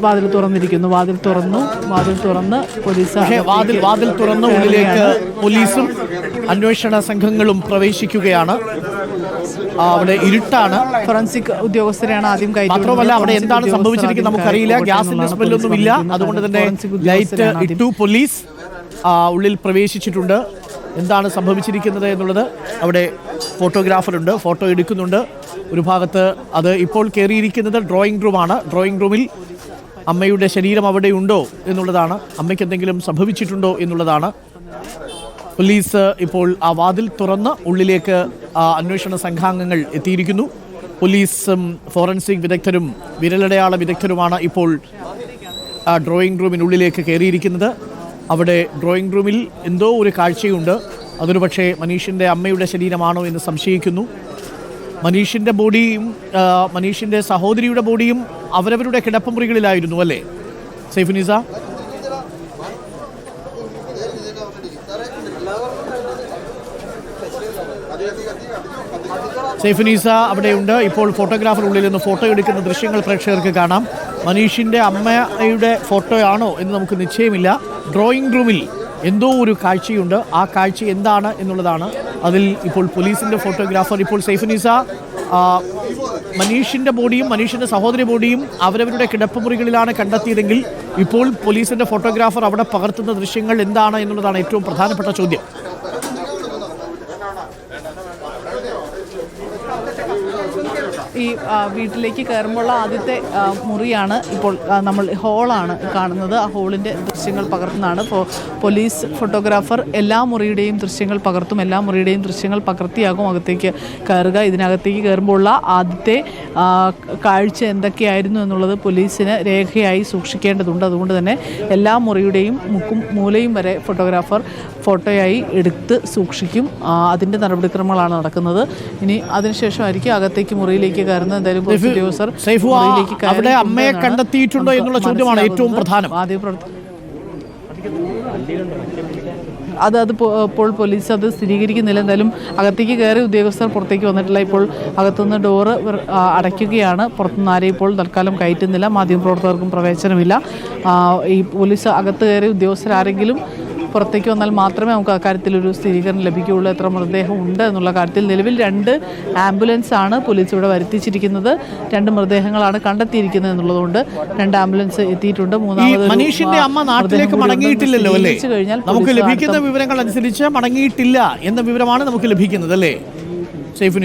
വാതിൽ തുറന്നിരിക്കുന്നു. വാതിൽ തുറന്നു. വാതിൽ തുറന്ന് പോലീസ് വാതിൽ വാതിൽ തുറന്ന ഉള്ളിലേക്ക് പോലീസും അന്വേഷണ സംഘങ്ങളും പ്രവേശിക്കുകയാണ്. അവിടെ ഇരുട്ടാണ്. ഫോറൻസിക് ഉദ്യോഗസ്ഥരെയാണ് ആദ്യം കൈ മാത്രമല്ല അവിടെ എന്താണ് സംഭവിച്ചിരിക്കുന്നത് നമുക്കറിയില്ല. ഗ്യാസ് ഗ്യാസിന്റെ സ്മെല്ലൊന്നും ഇല്ല. അതുകൊണ്ട് തന്നെ ലൈറ്റ് ഇട്ടു. പോലീസ് ഉള്ളിൽ പ്രവേശിച്ചിട്ടുണ്ട്. എന്താണ് സംഭവിച്ചിരിക്കുന്നത് എന്നുള്ളത് അവിടെ ഫോട്ടോഗ്രാഫറുണ്ട്. ഫോട്ടോ എടുക്കുന്നുണ്ട്. ഒരു ഭാഗത്ത് അത് ഇപ്പോൾ കയറിയിരിക്കുന്നത് ഡ്രോയിങ് റൂമാണ്. ഡ്രോയിങ് റൂമിൽ അമ്മയുടെ ശരീരം അവിടെ ഉണ്ടോ എന്നുള്ളതാണ്. അമ്മയ്ക്ക് എന്തെങ്കിലും സംഭവിച്ചിട്ടുണ്ടോ എന്നുള്ളതാണ്. പോലീസ് ഇപ്പോൾ ആ വാതിൽ തുറന്ന് ഉള്ളിലേക്ക് അന്വേഷണ സംഘാംഗങ്ങൾ എത്തിയിരിക്കുന്നു. പോലീസും ഫോറൻസിക് വിദഗ്ധരും വിരലടയാള വിദഗ്ധരുമാണ് ഇപ്പോൾ ഡ്രോയിങ് റൂമിനുള്ളിലേക്ക് കയറിയിരിക്കുന്നത്. അവിടെ ഡ്രോയിങ് റൂമിൽ എന്തോ ഒരു കാഴ്ചയുണ്ട്. അതൊരു പക്ഷേ മനീഷിന്റെ അമ്മയുടെ ശരീരമാണോ എന്ന് സംശയിക്കുന്നു. മനീഷിന്റെ ബോഡിയും മനീഷിന്റെ സഹോദരിയുടെ ബോഡിയും അവരവരുടെ കിടപ്പുമുറികളിലായിരുന്നു അല്ലേ? സൈഫുനിസ സൈഫുനീസ അവിടെയുണ്ട്. ഇപ്പോൾ ഫോട്ടോഗ്രാഫർ ഉള്ളിൽ നിന്ന് ഫോട്ടോ എടുക്കുന്ന ദൃശ്യങ്ങൾ പ്രേക്ഷകർക്ക് കാണാം. മനീഷിന്റെ അമ്മയുടെ ഫോട്ടോയാണോ എന്ന് നമുക്ക് നിശ്ചയമില്ല. ഡ്രോയിങ് റൂമിൽ എന്തോ ഒരു കാഴ്ചയുണ്ട്. ആ കാഴ്ച എന്താണ് എന്നുള്ളതാണ് അതിൽ ഇപ്പോൾ പോലീസിന്റെ ഫോട്ടോഗ്രാഫർ. ഇപ്പോൾ സൈഫുനീസ മനീഷിന്റെ ബോഡിയും മനീഷിന്റെ സഹോദരി ബോഡിയും അവരവരുടെ കിടപ്പ് മുറികളിലാണ് കണ്ടെത്തിയതെങ്കിൽ ഇപ്പോൾ പോലീസിന്റെ ഫോട്ടോഗ്രാഫർ അവിടെ പകർത്തുന്ന ദൃശ്യങ്ങൾ എന്താണ് എന്നുള്ളതാണ് ഏറ്റവും പ്രധാനപ്പെട്ട ചോദ്യം. ഈ വീട്ടിലേക്ക് കയറുമ്പോൾ ആദ്യത്തെ മുറിയാണ് ഇപ്പോൾ നമ്മൾ ഹോളാണ് കാണുന്നത്. ആ ഹോളിന്റെ ദൃശ്യങ്ങൾ പകർത്തുന്നതാണ്. പോലീസ് ഫോട്ടോഗ്രാഫർ എല്ലാ മുറിയുടെയും ദൃശ്യങ്ങൾ പകർത്തും. എല്ലാ മുറിയുടെയും ദൃശ്യങ്ങൾ പകർത്തിയാകും അകത്തേക്ക് കയറുക. ഇതിനകത്തേക്ക് കയറുമ്പോഴുള്ള ആദ്യത്തെ കാഴ്ച എന്തൊക്കെയായിരുന്നു എന്നുള്ളത് പോലീസിന് രേഖയായി സൂക്ഷിക്കേണ്ടതുണ്ട്. അതുകൊണ്ട് തന്നെ എല്ലാ മുറിയുടെയും മുക്കും മൂലയും വരെ ഫോട്ടോഗ്രാഫർ ഫോട്ടോയായി എടുത്ത് സൂക്ഷിക്കും. അതിന്റെ നടപടിക്രമങ്ങളാണ് നടക്കുന്നത്. ഇനി അതിനുശേഷമായിരിക്കും അകത്തേക്ക് മുറിയിലേക്ക് കയറുന്ന എന്തായാലും പോസിറ്റീവ് സർ അവിടെ അമ്മയെ കണ്ടെത്തിയിട്ടുണ്ടോ എന്നുള്ള ചോദ്യമാണ് ഏറ്റവും പ്രധാനം. അത് അത് ഇപ്പോൾ പോലീസ് അത് സ്ഥിരീകരിക്കുന്നില്ല. എന്തായാലും അകത്തേക്ക് കയറി ഉദ്യോഗസ്ഥർ പുറത്തേക്ക് വന്നിട്ടില്ല. ഇപ്പോൾ അകത്തുനിന്ന് ഡോറ് അടയ്ക്കുകയാണ്. പുറത്തുനിന്ന് ആരെയും ഇപ്പോൾ തൽക്കാലം കയറ്റുന്നില്ല. മാധ്യമപ്രവർത്തകർക്കും പ്രവേശനമില്ല. ഈ പോലീസ് അകത്ത് കയറി ഉദ്യോഗസ്ഥർ ആരെങ്കിലും പുറത്തേക്ക് വന്നാൽ മാത്രമേ നമുക്ക് അക്കാര്യത്തിൽ ഒരു സ്ഥിരീകരണം ലഭിക്കുകയുള്ളൂ. എത്ര മൃതദേഹം ഉണ്ട് എന്നുള്ള കാര്യത്തിൽ നിലവിൽ രണ്ട് ആംബുലൻസ് ആണ് പോലീസ് ഇവിടെ വരുത്തിച്ചിരിക്കുന്നത്. രണ്ട് മൃതദേഹങ്ങളാണ് കണ്ടെത്തിയിരിക്കുന്നത് എന്നുള്ളതുകൊണ്ട് രണ്ട് ആംബുലൻസ് എത്തിയിട്ടുണ്ട്. മൂന്നാമത് മനീഷിന്റെ അമ്മ നാട്ടിലേക്ക് മടങ്ങിയിട്ടില്ലല്ലോ അല്ലേ? നമുക്ക് ലഭിക്കുന്ന വിവരങ്ങൾ അനുസരിച്ച് മടങ്ങിയിട്ടില്ല എന്ന വിവരമാണ് നമുക്ക് ലഭിക്കുന്നത് അല്ലേ? സേഫ്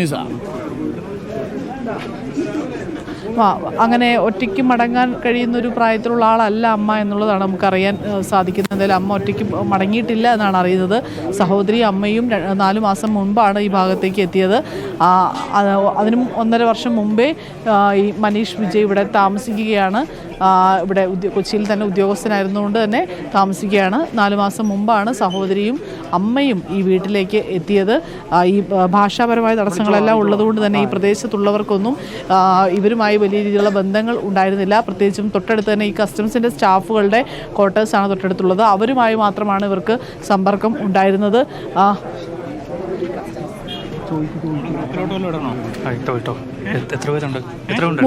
അങ്ങനെ ഒറ്റയ്ക്ക് മടങ്ങാൻ കഴിയുന്ന ഒരു പ്രായത്തിലുള്ള ആളല്ല അമ്മ എന്നുള്ളതാണ് നമുക്കറിയാൻ സാധിക്കുന്നത്. എന്തായാലും അമ്മ ഒറ്റയ്ക്ക് മടങ്ങിയിട്ടില്ല എന്നാണ് അറിയുന്നത്. സഹോദരി അമ്മയും നാലു മാസം മുൻപാണ് ഈ ഭാഗത്തേക്ക് എത്തിയത്. അതിനും ഒന്നര വർഷം മുമ്പേ ഈ മനീഷ് വിജയ് ഇവിടെ താമസിക്കുകയാണ്. ഇവിടെ കൊച്ചിയിൽ തന്നെ ഉദ്യോഗസ്ഥനായിരുന്നുകൊണ്ട് തന്നെ താമസിക്കുകയാണ്. നാല് മാസം മുമ്പാണ് സഹോദരിയും അമ്മയും ഈ വീട്ടിലേക്ക് എത്തിയത്. ഈ ഭാഷാപരമായ തടസ്സങ്ങളെല്ലാം ഉള്ളതുകൊണ്ട് തന്നെ ഈ പ്രദേശത്തുള്ളവർക്കൊന്നും ആ, ഇവരുമായി വലിയ രീതിയിലുള്ള ബന്ധങ്ങൾ ഉണ്ടായിരുന്നില്ല. പ്രത്യേകിച്ചും തൊട്ടടുത്ത് തന്നെ ഈ കസ്റ്റംസിന്റെ സ്റ്റാഫുകളുടെ ക്വാർട്ടേഴ്സാണ് തൊട്ടടുത്തുള്ളത്. അവരുമായി മാത്രമാണ് ഇവർക്ക് സമ്പർക്കം ഉണ്ടായിരുന്നത്.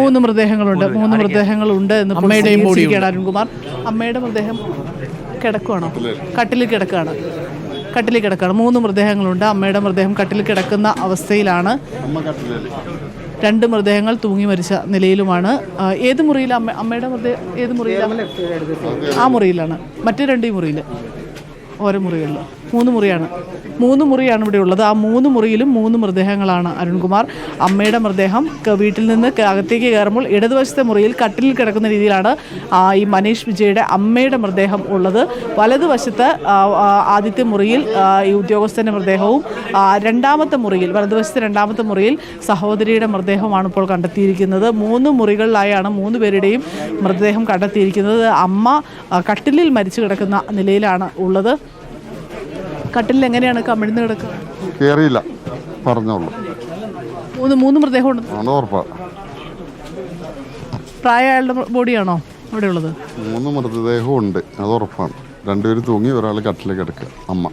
മൂന്ന് മൃതദേഹങ്ങളുണ്ട്. മൂന്ന് മൃതദേഹങ്ങളുണ്ട് എന്ന് അരുൺകുമാർ. അമ്മയുടെ മൃതദേഹം കിടക്കുവാണോ? കട്ടിൽ കിടക്കുകയാണ് കട്ടിൽ കിടക്കുകയാണ് മൂന്ന് മൃതദേഹങ്ങളുണ്ട്. അമ്മയുടെ മൃതദേഹം കട്ടിൽ കിടക്കുന്ന അവസ്ഥയിലാണ്. രണ്ട് മൃതദേഹങ്ങൾ തൂങ്ങി മരിച്ച നിലയിലുമാണ്. ഏത് മുറിയിലാണ് അമ്മ അമ്മയുടെ മൃതദേഹം ഏത് മുറിയിലാണ് ആ മുറിയിലാണ്. മറ്റു രണ്ട് ഈ മുറിയിൽ ഓരോ മുറികളിൽ മൂന്ന് മുറിയാണ്. മൂന്ന് മുറിയാണ് ഇവിടെ ഉള്ളത്. ആ മൂന്ന് മുറിയിലും മൂന്ന് മൃതദേഹങ്ങളാണ് അരുൺകുമാർ. അമ്മയുടെ മൃതദേഹം വീട്ടിൽ നിന്ന് അകത്തേക്ക് കയറുമ്പോൾ ഇടതുവശത്തെ മുറിയിൽ കട്ടിലിൽ കിടക്കുന്ന രീതിയിലാണ് ഈ മനീഷ് വിജയുടെ അമ്മയുടെ മൃതദേഹം ഉള്ളത്. വലതുവശത്ത് ആദ്യത്തെ മുറിയിൽ ഈ ഉദ്യോഗസ്ഥന്റെ മൃതദേഹവും രണ്ടാമത്തെ മുറിയിൽ വലതുവശത്തെ രണ്ടാമത്തെ മുറിയിൽ സഹോദരിയുടെ മൃതദേഹമാണ് ഇപ്പോൾ കണ്ടെത്തിയിരിക്കുന്നത്. മൂന്ന് മുറികളിലായാണ് മൂന്ന് പേരുടെയും മൃതദേഹം കണ്ടെത്തിയിരിക്കുന്നത്. അമ്മ കട്ടിലിൽ മരിച്ചു കിടക്കുന്ന നിലയിലാണ് ഉള്ളത്. കട്ടിലിൽ എങ്ങനെയാണ് കമിഴ്ന്ന് കിടക്കുക? കേറിയില്ല. പറഞ്ഞോളൂ. മൂന്ന് മൂന്ന് മൃതദേഹം ഉണ്ട് ആണ് ഉറപ്പാ. പ്രായമായുള്ള ബോഡിയാണോ അവിടെ ഉള്ളത് മൂന്ന് മൃതദേഹവും ഉണ്ട് അത് ഉറപ്പാണ്. രണ്ടുപേര് തൂങ്ങി ഒരാൾ കട്ടിലേക്ക് കിടക്കുക. അമ്മ.